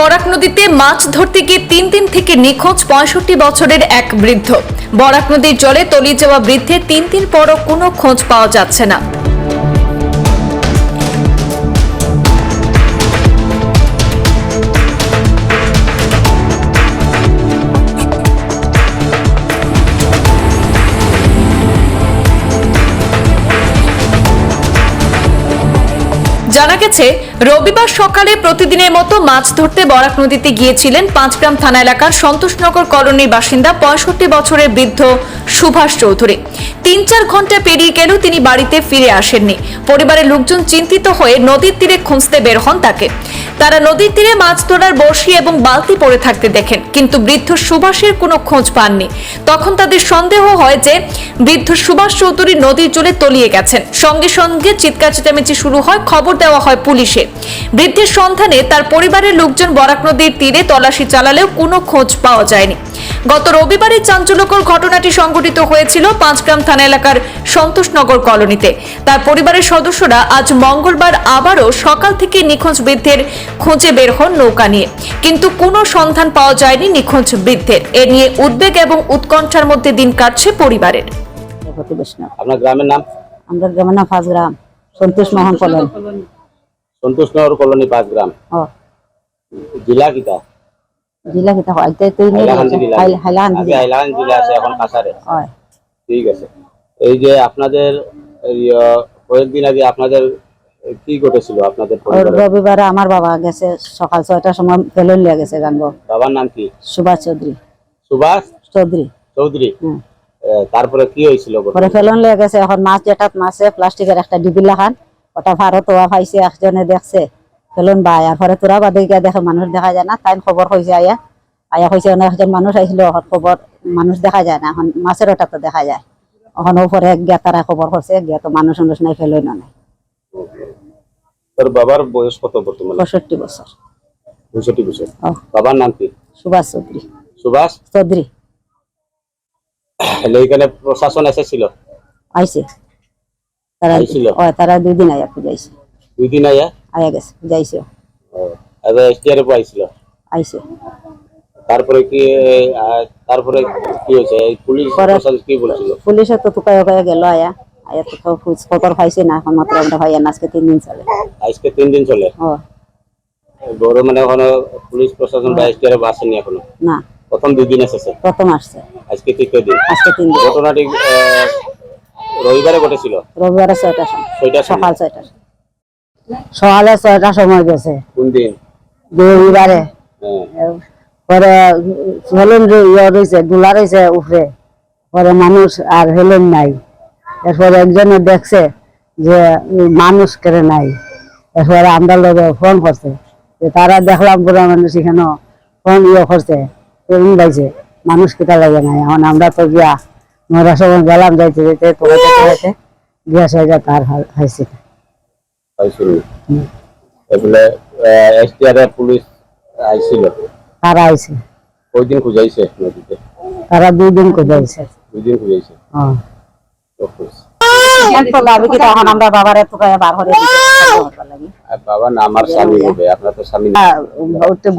বরাক নদীতে মাছ ধরতে গিয়ে তিন দিন থেকে নিখোঁজ পঁয়ষট্টি বছরের এক বৃদ্ধ। বরাক নদীর জলে তলিয়ে যাওয়া বৃদ্ধের তিন দিন পরও কোনো খোঁজ পাওয়া যাচ্ছে না। জানা গেছে, রবিবার সকালে প্রতিদিনের মতো মাছ ধরতে বরাক নদীতে গিয়েছিলেন পাঁচগ্রাম থানা এলাকার সন্তোষনগর কলোনির বাসিন্দা পঁয়ষট্টি বছরের বৃদ্ধ সুভাষ চৌধুরী। তিন চার ঘণ্টা পেরিয়ে গেলেও তিনি বাড়িতে ফিরে আসেননি। পরিবারের লোকজন চিন্তিত হয়ে নদীর তীরে খুঁজতে বের হন তাকে। তারা নদীর তীরে মাছ ধরার বড়শি এবং বালতি পড়ে থাকতে দেখেন, কিন্তু বৃদ্ধ সুভাষের কোনো খোঁজ পাননি। তখন তাদের সন্দেহ হয় যে, বৃদ্ধ সুভাষ চৌধুরী নদীর জলে তলিয়ে গেছেন। সঙ্গে সঙ্গে চিৎকার চেঁচামেচি শুরু হয়, খবর দেওয়া হয় পুলিশে। বৃদ্ধের সন্ধানে তার পরিবারের লোকজন বরাক নদীর তীরে তল্লাশি চালালেও কোনো খোঁজ পাওয়া যায়নি। গত রবিবারে চাঞ্চল্যকর ঘটনাটি সংঘটিত হয়েছিল পাঁচগ্রাম থানা এলাকার সন্তোষনগর কলোনিতে। তার পরিবারের সদস্যরা আজ মঙ্গলবার আবারও সকাল থেকে নিখোঁজ বৃদ্ধের খোঁজে বের হন নৌকা নিয়ে। কিন্তু কোনো সন্ধান পাওয়া যায়নি নিখোঁজ বৃদ্ধের। এ নিয়ে উদ্বেগ এবং উৎকণ্ঠার মধ্যে দিন কাটছে পরিবারের। আপনার গ্রামের নাম? আমরা গ্রামের নাম পাঁচ গ্রাম সন্তোষ মোহন কলন। সন্তোষনগর কলোনি পাঁচ গ্রাম। জেলা কিতা জিলা কিতা আইতে তুই জেলা। হাইলাকান্দি। আছে এখন কাছারে হয়। ঠিক আছে। এই যে আপনাদের কয়েকদিন আগে আপনাদের কি ঘটেছিল আপনাদের রবিবারে আমার বাবা গেছে সকাল ছয়টার সময় ফেলন লিয়ে গেছে গানবো বাবার নাম কি? সুভাষ চৌধুরী। সুভাষ চৌধুরী। চৌধুরী? তারপরে কি হয়েছিল? পরে ফেলন লিয়ে গেছে এখন মাছ যেটা মাছে প্লাস্টিকের একটা ডিবি লাখান ওটা ভারত ওয়া পাইছে একজনে দেখছে। ফেলন বাই আর পরে তোরা বাদে গিয়া দেখে মানুষ দেখা যায় না তাই খবর হয়েছে আয়া আয়া হয়েছে অনেকজন মানুষ আইছিল এখন খবর মানুষ দেখা যায় না এখন মাছের ওটা তো দেখা যায়। এখন উপরে গিয়া তারা খবর করছে গিয়া তো মানুষ মানুষ নাই ফেলই না নাই। তোর বাবার বয়স কত বর্তমানে পঁয়ষট্টি বছর পঁয়ষট্টি বছর বাবার নাম কি? সুভাষ চৌধুরী সুভাষ? চৌধুরী এখানে প্রশাসন এসেছিল আইছে তারা তারা দুই দিন আয়া পূজাইছে দুই দিন আয়া? আয়া গেছে পূজাইছে এবার এসটিআর আইছিল আইছে। তারপরে কি তারপরে কি হয়েছে? পুলিশ প্রশাসন কি বলছিল? পুলিশে তো টুকায় উকায় গেল আয়া। আয়া তো কেউ খোঁজ খবর পাইছে না এখন মাত্র আমরা ভাইয়া আজকে তিন দিন চলে। আজকে তিন দিন চলে? ও। বড় মানে এখনও পুলিশ প্রশাসন বা এসটিআর আসেনি এখনও? না। প্রথম দুই দিন এসেছে? প্রথম আসছে। আজকে তৃতীয় দিন? আজকে তিন দিন। ঘটনাটি রবিবারে ঘটেছিল রবিবারে ছয়টার সময়। সকাল ছয়টার সকালে ছয়টার সময় গেছে। কোন দিন? রবিবারে। হ্যাঁ। পরে হেলেন রয়েছে রয়েছে উপরে। পরে মানুষ আর হেলেন নাই। এরপরে একজনে দেখছে যে মানুষ কেড়ে নাই। এরপরে আমরা লোকে ফোন করছে। যে তারা দেখলাম পুরো মানুষ এখানে ফোন ইয়ে করছে। মানুষ কেটা লাগে নাই? এখন আমরা তো গিয়া আমরা সময় গেলাম যাইতে যাইতে তোলাতে তোলাতে গিয়া সে তার হয়েছে পুলিশ আইছিল তারা আইছে ওই দিন খুঁজাইছে নদীতে? তারা দুই দিন কোথাইছে দুই দিন খুঁজাইছে হ্যাঁ আমরা বাবার এত বার করে আর বাবা না আমার স্বামী হবে আপনার তো স্বামী না।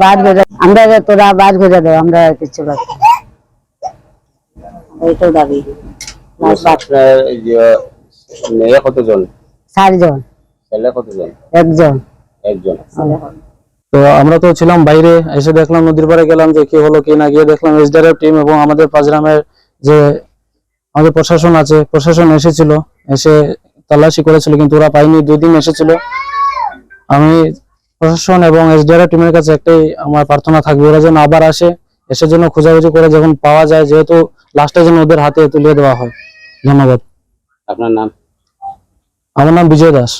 বার করে আমরা তোরা বার করে দেবো আমরা কিছু এইটাই দাবি। আপনার মেয়ে কতজন? চারজন। ছেলে কতজন? একজন। একজন। তো আমরা তো ছিলাম বাইরে এসে দেখলাম নদীর পাড়ে গেলাম যে কি হলো কি না গিয়ে দেখলাম এসডিআরএফ টিম এবং আমাদের পাঁচগ্রামের যে আমাদের প্রশাসন আছে প্রশাসন এসেছিল এসে তল্লাশি করেছিল কিন্তু ওরা পাইনি দুই দিন এসেছিল। আমি প্রশাসন এবং এসডিআরএফ টিমের কাছে একটাই আমার প্রার্থনা থাকবে ওরা যেন আবার আসে এসে যেন খোঁজাখুঁজি করে যখন পাওয়া যায় যেহেতু লাস্টে যেন ওদের হাতে তুলে দেওয়া হয়। ধন্যবাদ। আপনার নাম? আমার নাম বিজয় দাস।